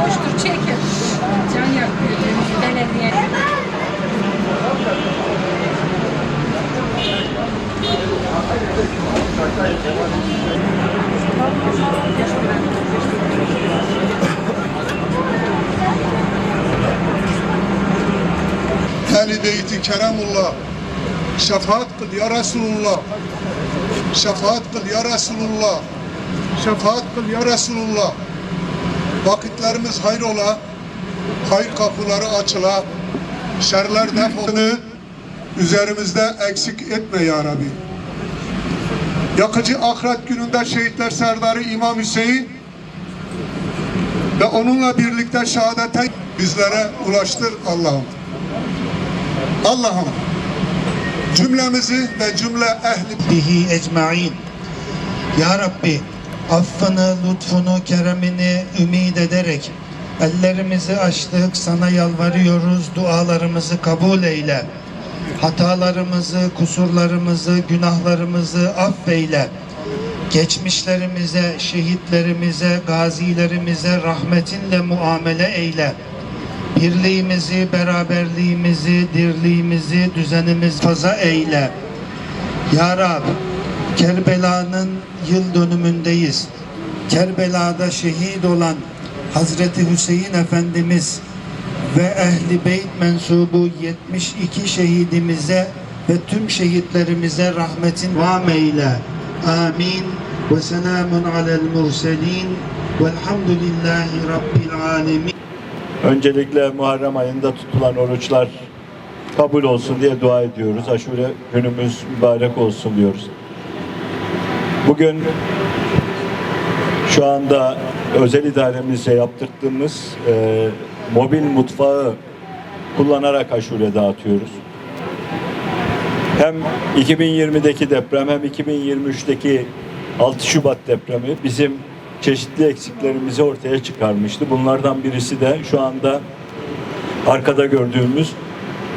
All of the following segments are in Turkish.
Hoştur çekin. Can yakıyor. Belediye. Ehli beyti keremullah. Şefaat kıl ya Resulullah. Şefaat kıl ya Resulullah. Şefaat kıl ya Resulullah. Vakitlerimiz hayrola. Hayır kapıları açıla. Şerler defolunu üzerimizde eksik etme ya Rabbi. Yakıcı ahiret gününde şehitler serdarı İmam Hüseyin ve onunla birlikte şehadete bizlere ulaştır Allah'ım. Allah'ım cümlemizi ve cümle ehli bihi ecmain. Ya Rabbi affını, lütfunu, keremini ümid ederek ellerimizi açtık, sana yalvarıyoruz, dualarımızı kabul eyle. Hatalarımızı, kusurlarımızı, günahlarımızı affeyle. Geçmişlerimize, şehitlerimize, gazilerimize rahmetinle muamele eyle. Birliğimizi, beraberliğimizi, dirliğimizi, düzenimizi faza eyle. Ya Rab, Kerbela'nın yıl dönümündeyiz. Kerbela'da şehit olan Hazreti Hüseyin Efendimiz ve Ehli Beyt mensubu 72 şehidimize ve tüm şehitlerimize rahmetin vam eyle. Amin. Ve selamun alel murselin. Velhamdülillahi Rabbil alemin. Öncelikle Muharrem ayında tutulan oruçlar kabul olsun diye dua ediyoruz. Aşure günümüz mübarek olsun diyoruz. Bugün şu anda özel idaremizce yaptırdığımız e, mobil mutfağı kullanarak aşure dağıtıyoruz. Hem 2020'deki deprem hem 2023'teki 6 Şubat depremi bizim çeşitli eksiklerimizi ortaya çıkarmıştı. Bunlardan birisi de şu anda arkada gördüğümüz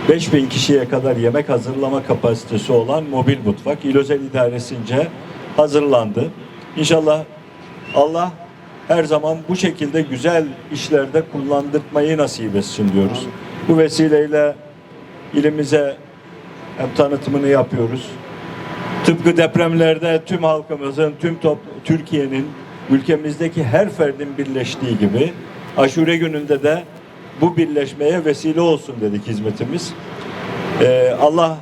5000 kişiye kadar yemek hazırlama kapasitesi olan mobil mutfak İl Özel İdaresince hazırlandı. İnşallah Allah her zaman bu şekilde güzel işlerde kullandırmayı nasip etsin diyoruz. Bu vesileyle ilimize hem tanıtımını yapıyoruz. Tıpkı depremlerde tüm halkımızın, tüm top, Türkiye'nin, ülkemizdeki her ferdin birleştiği gibi aşure gününde de bu birleşmeye vesile olsun dedik hizmetimiz. Ee, Allah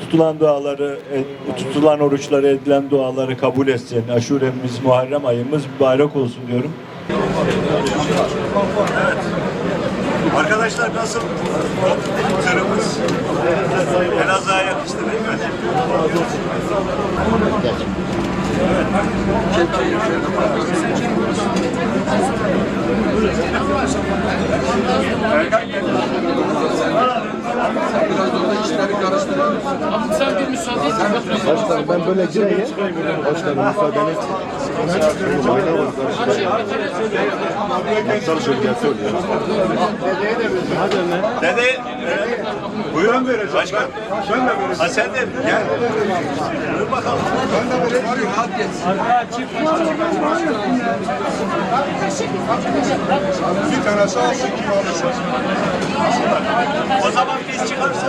tutulan duaları, e, tutulan oruçları, edilen duaları kabul etsin. Aşuremiz, Muharrem ayımız mübarek olsun diyorum. Arkadaşlar nasıl? Tırımız Başkanım ben böyle gireyim. Başkanım müsaadeniz. Mayna var karşıda. Çalışıyorum gel söylüyorum. Dede, buyurun vereceğim. Başkan. Ben de vereceğim. Ha sen de gel. Dur bakalım. Ben de vereceğim. bir tanesi alsın kim alırsa. O zaman biz çıkarsa